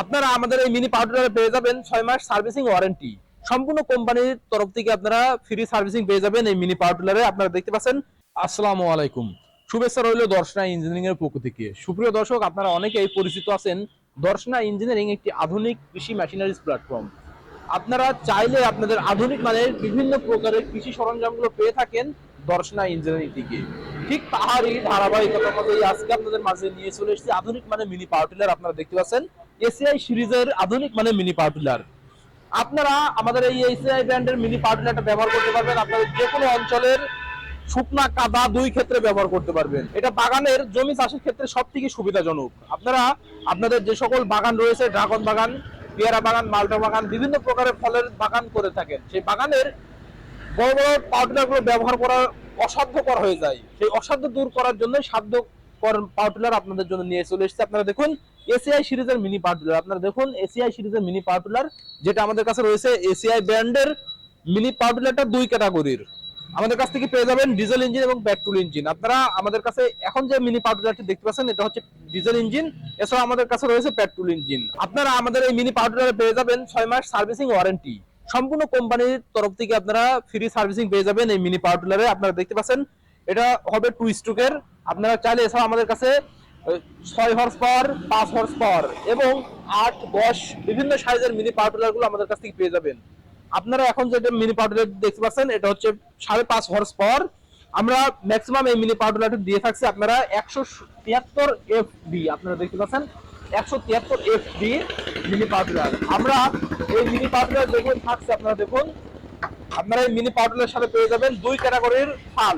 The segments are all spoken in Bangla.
আপনারা আমাদের এই মিনি পাউডারে পেয়ে যাবেন ছয় মাস সার্ভিসিং ওয়ারেন্টি সম্পূর্ণ কোম্পানির তরফ থেকে আপনারা ফ্রি সার্ভিসিং পেয়ে যাবেন এই মিনি পাউডারে আপনারা দেখতে পাচ্ছেন, আসসালামু আলাইকুম। শুভেচ্ছা রইল দর্শনা ইঞ্জিনিয়ারিং এর পক্ষ থেকে। সুপ্রিয় দর্শক, আপনারা অনেকেই পরিচিত আছেন। দর্শনা ইঞ্জিনিয়ারিং একটি আধুনিক কৃষি মেশিনারিজ প্ল্যাটফর্ম আপনারা চাইলে আপনাদের আধুনিক মানের বিভিন্ন প্রকারের কৃষি সরঞ্জামগুলো পেয়ে থাকেন দর্শনা ইঞ্জিনিয়ারিং থেকে। ঠিক তাহারই ধারাবাহিকতার মধ্যে আজকে আপনাদের মাঝে নিয়ে চলে এসেছি আধুনিক মানে মিনি পাওয়ার টিলার। আপনারা দেখতে পাচ্ছেন এসিআই সিরিজের আধুনিক মানে মিনি পাওয়ার টিলার আপনারা আমাদের এই এসিআই ব্র্যান্ডের মিনি পাওয়ার টিলারটা ব্যবহার করতে পারবেন। আপনাদের যে কোনো অঞ্চলের শুকনা কাদা দুই ক্ষেত্রে ব্যবহার করতে পারবেন। এটা বাগানের জমি চাষের ক্ষেত্রে সব থেকে সুবিধাজনক। আপনারা আপনাদের যে সকল বাগান রয়েছে, ড্রাগন বাগান, পেয়ারা বাগান, মালটা বাগান, বিভিন্ন প্রকারের ফলের বাগান করে থাকেন। সেই বাগানের বড় বড় পাউডারগুলো ব্যবহার করা অসাধ্যকর হয়ে যায়। সেই অসাধ্য দূর করার জন্য সাধ্য পাউডার আপনাদের জন্য নিয়ে চলে এসেছে। আপনারা দেখুন এসিআই সিরিজের মিনি পাউডার আপনারা দেখুন এসিআই সিরিজের মিনি পাউডার যেটা আমাদের কাছে রয়েছে এসিআই ব্র্যান্ডের মিনি পাউডারটা দুই ক্যাটাগরির আমাদের কাছ থেকে পেয়ে যাবেন ডিজেল ইঞ্জিন এবং পেট্রোল ইঞ্জিন আপনারা আমাদের কাছে এখন যে মিনি পাউডারটি দেখতে পাচ্ছেন, এটা হচ্ছে ডিজেল ইঞ্জিন এছাড়া আমাদের কাছে রয়েছে পেট্রোল ইঞ্জিন আপনারা আমাদের এই মিনি পাউডারে পেয়ে যাবেন ছয় মাস সার্ভিসিং ওয়ারেন্টি সম্পূর্ণ কোম্পানির তরফ থেকে আপনারা ফ্রি সার্ভিসিং পেয়ে যাবেন এই মিনি পাওয়ার আপনারা দেখতে পাচ্ছেন, এটা হবে টু স্ট্রোকের আপনারা চাইলে এছাড়া আমাদের কাছে ছয় হর্স পাওয়ার পাঁচ হর্স পাওয়ার এবং আট, দশ বিভিন্ন সাইজের মিনি পাওয়ার আমাদের কাছ থেকে পেয়ে যাবেন। আপনারা এখন যেটা মিনি টিলার দেখতে পাচ্ছেন, এটা হচ্ছে সাড়ে পাঁচ হর্স পাওয়ার আমরা ম্যাক্সিমাম এই মিনি টিলারটি দিয়ে থাকছি আপনারা একশো তিয়াত্তর এফ বি আপনারা দেখতে পাচ্ছেন, একশো তিয়াত্তর এফ বি মিনি পাউডার আমরা এই মিনি পাউডার দেখুন থাকছে, আপনারা দেখুন। আপনারা এই মিনি পাউডারের সাথে পেয়ে যাবেন দুই ক্যাটাগরির ফাল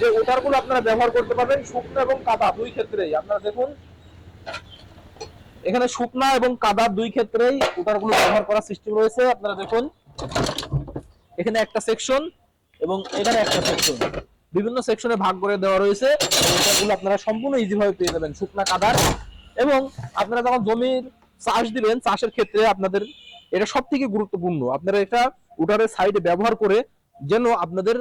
যে ওটারগুলো আপনারা ব্যবহার করতে পারবেন, শুকনো এবং কাদা দুই ক্ষেত্রেই। আপনারা দেখুন, এখানে শুকনা এবং কাদা দুই ক্ষেত্রেই ওটারগুলো ব্যবহার করার সিস্টেম রয়েছে। আপনারা দেখুন, এখানে একটা সেকশন এবং এখানে একটা সেকশন বিভিন্ন সেকশনে ভাগ করে দেওয়া রয়েছে। এটাগুলো আপনারা সম্পূর্ণ ইজি ভাবে পেয়ে যাবেন, শুকনা কাদার এবং আপনারা যখন জমির চাষ দিবেন, চাষের ক্ষেত্রে আপনাদের এটা সব থেকে গুরুত্বপূর্ণ। আপনারা এটা উটারের সাইডে ব্যবহার করে যেন আপনাদের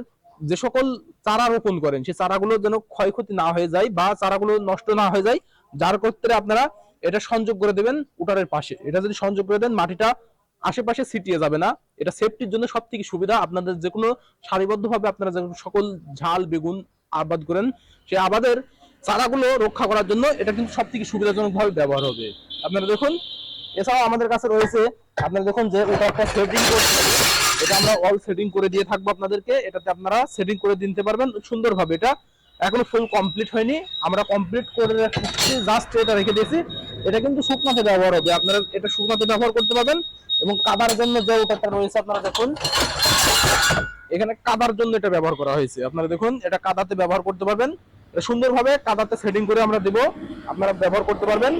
যে সকল চারা রোপণ করেন, সেই চারাগুলো যেন ক্ষয়ক্ষতি না হয়ে যায় বা চারাগুলো নষ্ট না হয়ে যায়, যার ক্ষেত্রে আপনারা এটা সংযোগ করে দেবেন উটারের পাশে। এটা যদি সংযোগ করে দেন, মাটিটা আশেপাশে ছিটিয়ে যাবে না। এটা সেফটির জন্য সব থেকে সুবিধা। আপনাদের যে কোনো সারিবদ্ধভাবে আপনারা যে সকল ঝাল, বেগুন আবাদ করেন, সেই আবাদের চারাগুলো রক্ষা করার জন্য এটা কিন্তু সব থেকে সুবিধাজনক ভাবে ব্যবহার হবে। আপনারা দেখুন, এছাড়াও আমাদের কাছে রয়েছে, আপনারা দেখুন যে ওটা একটা সেটিং করতে এটা আমরা অল সেটিং করে দিয়ে থাকব আপনাদেরকে। এটাতে আপনারা সেটিং করে দিতে পারবেন সুন্দরভাবে। এটা এখনও ফুল কমপ্লিট হয়নি। আমরা কমপ্লিট করে রাখছি। জাস্ট এটা রেখে দিয়েছি। এটা কিন্তু শুকনাতে ব্যবহার হবে। আপনারা এটা শুকনাতে ব্যবহার করতে পারবেন এবং কাদার জন্য যে ওটাটা রয়েছে, আপনারা দেখুন। এখানে কাদার জন্য এটা ব্যবহার করা হয়েছে। আপনারা দেখুন, এটা কাদাতে ব্যবহার করতে পারবেন। সুন্দরভাবে কাদাতে সেটিং করে আমরা দেব। আপনারা ব্যবহার করতে পারবেন।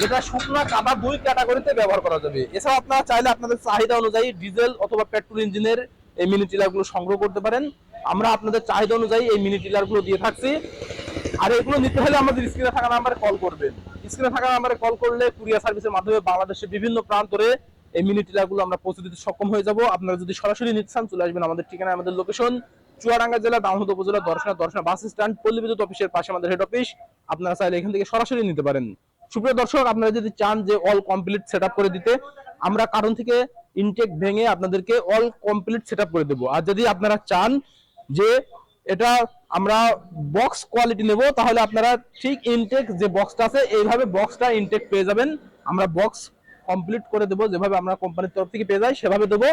যেটা শুকনা কাদা দুই ক্যাটাগরিতে ব্যবহার করা যাবে। এছাড়া আপনারা চাইলে আপনাদের চাহিদা অনুযায়ী ডিজেল অথবা পেট্রোল ইঞ্জিনের এই মিনি টিলারগুলো সংগ্রহ করতে পারেন। আমরা আপনাদের চাহিদা অনুযায়ী এই মিনি টিলারগুলো দিয়ে থাকছি। আর এগুলো নিতে হলে আমাদের স্ক্রিনে থাকা নাম্বারে কল করবেন। স্ক্রিনে থাকা নাম্বারে কল করলে কুরিয়ার সার্ভিসের মাধ্যমে বাংলাদেশের বিভিন্ন প্রান্তরে এই মিনি টিলারগুলো আমরা পৌঁছে দিতে সক্ষম হয়ে যাব। আপনারা যদি সরাসরি নিতে চান, চলে আসবেন আমাদের ঠিকানা আমাদের লোকেশন চুয়াডাঙ্গা জেলা দামোহদ উপজেলা, দর্শনা দর্শনা বাস স্ট্যান্ড পল্লী বিদ্যুৎ অফিসের পাশে আমাদের হেড অফিস আপনারা চাইলে এখান থেকে সরাসরি নিতে পারেন। সুপ্রিয় দর্শক, আপনারা যদি চান যে অল কমপ্লিট সেট করে দিতে, আমরা কারণ থেকে ইনটেক ভেঙে আপনাদেরকে অল কমপ্লিট সেট করে দেবো। আর যদি আপনারা চান যে এটা আমরা বক্স কোয়ালিটি নেব, তাহলে আপনারা ঠিক ইনটেক যে বক্সটা আছে, এইভাবে বক্সটা ইনটেক পেয়ে যাবেন। আমরা বক্স কমপ্লিট করে দেবো, যেভাবে আমরা কোম্পানির তরফ থেকে পেয়ে যাই, সেভাবে দেবো।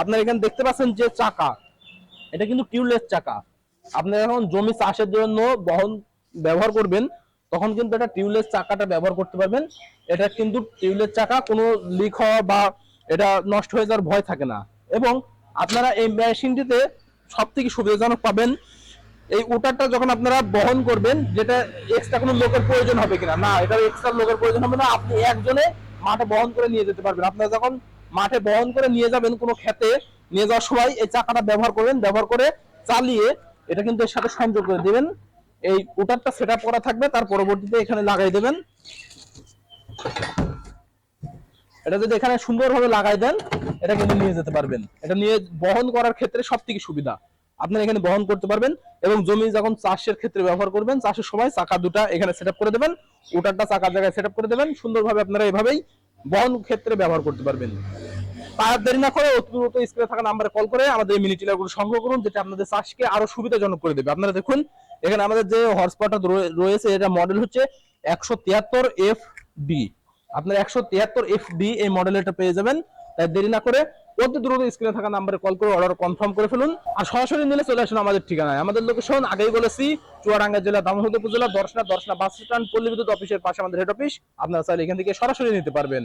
আপনারা এখানে দেখতে পাচ্ছেন যে চাকা। এটা কিন্তু টিউবলেস চাকা। আপনি যখন জমি চাষের জন্য বহন ব্যবহার করবেন, তখন কিন্তু এটা টিউবলেস চাকাটা ব্যবহার করতে পারবেন। এটা কিন্তু টিউবলেস চাকা, কোনো লিক হওয়া বা এটা নষ্ট হয়ে যাওয়ার ভয় থাকে না। এবং আপনারা এই মেশিনটিতে সব থেকে সুবিধাজনক পাবেন, এই ওটারটা যখন আপনারা বহন করবেন, যেটা এক্সট্রা কোনো লোকের প্রয়োজন হবে কিনা। না, এটা এক্সট্রা লোকের প্রয়োজন হবে না। আপনি একজনে মাঠে বহন করে নিয়ে যেতে পারবেন। আপনারা যখন মাঠে বহন করে নিয়ে যাবেন কোনো খেতে নিয়ে যাওয়ার সময় এই চাকাটা ব্যবহার করবেন, ব্যবহার করে চালিয়ে এটা কিন্তু এর সাথে সংযোগ করে দিবেন। এই ওটারটা সেট আপ করা থাকবে, তার পরবর্তীতে এখানে লাগাই দেবেন। এটা যদি এখানে সুন্দরভাবে লাগাই দেন, এটা কিন্তু নিয়ে যেতে পারবেন। এটা নিয়ে বহন করার ক্ষেত্রে সব থেকে সুবিধা। আপনারা এখানে বহন করতে পারবেন এবং জমি যখন চাষের ক্ষেত্রে ব্যবহার করবেন, চাষের সময় চাকা দুটা এখানে সেট করে দেবেন ওটারটা চাকার জায়গায় সেট করে দেবেন। সুন্দরভাবে আপনারা এভাবেই বহন ক্ষেত্রে ব্যবহার করতে পারবেন। তার দেরি না করে অতি দ্রুত স্ক্রিনে থাকা নাম্বারে কল করে আমাদের মিনি টিলারগুলো সংগ্রহ করুন, যেটা আপনাদের চাষকে আরও সুবিধাজনক করে দেবে। আপনারা দেখুন, এখানে আমাদের যে হর্স পাওয়ারটা রয়েছে, এটা মডেল হচ্ছে একশো তিয়াত্তর এফ ডি আপনার একশো তিয়াত্তর এফ ডি এই মডেলটা পেয়ে যাবেন। তাই দেরি না করে অতি দ্রুত স্ক্রিনে থাকা নাম্বারে কল করে অর্ডার কনফার্ম করে ফেলুন। আর সরাসরি নিলে চলে আসুন আমাদের ঠিকানায়। আমাদের লোকেশন আগেই বলেছি, চুয়াডাঙ্গা জেলা দামোহদ উপজেলা, দর্শনা দর্শনা বাস স্ট্যান্ড, পল্লী বিদ্যুৎ অফিসের পাশে আমাদের হেড অফিস আপনারা চাইলে এখান থেকে সরাসরি নিতে পারবেন।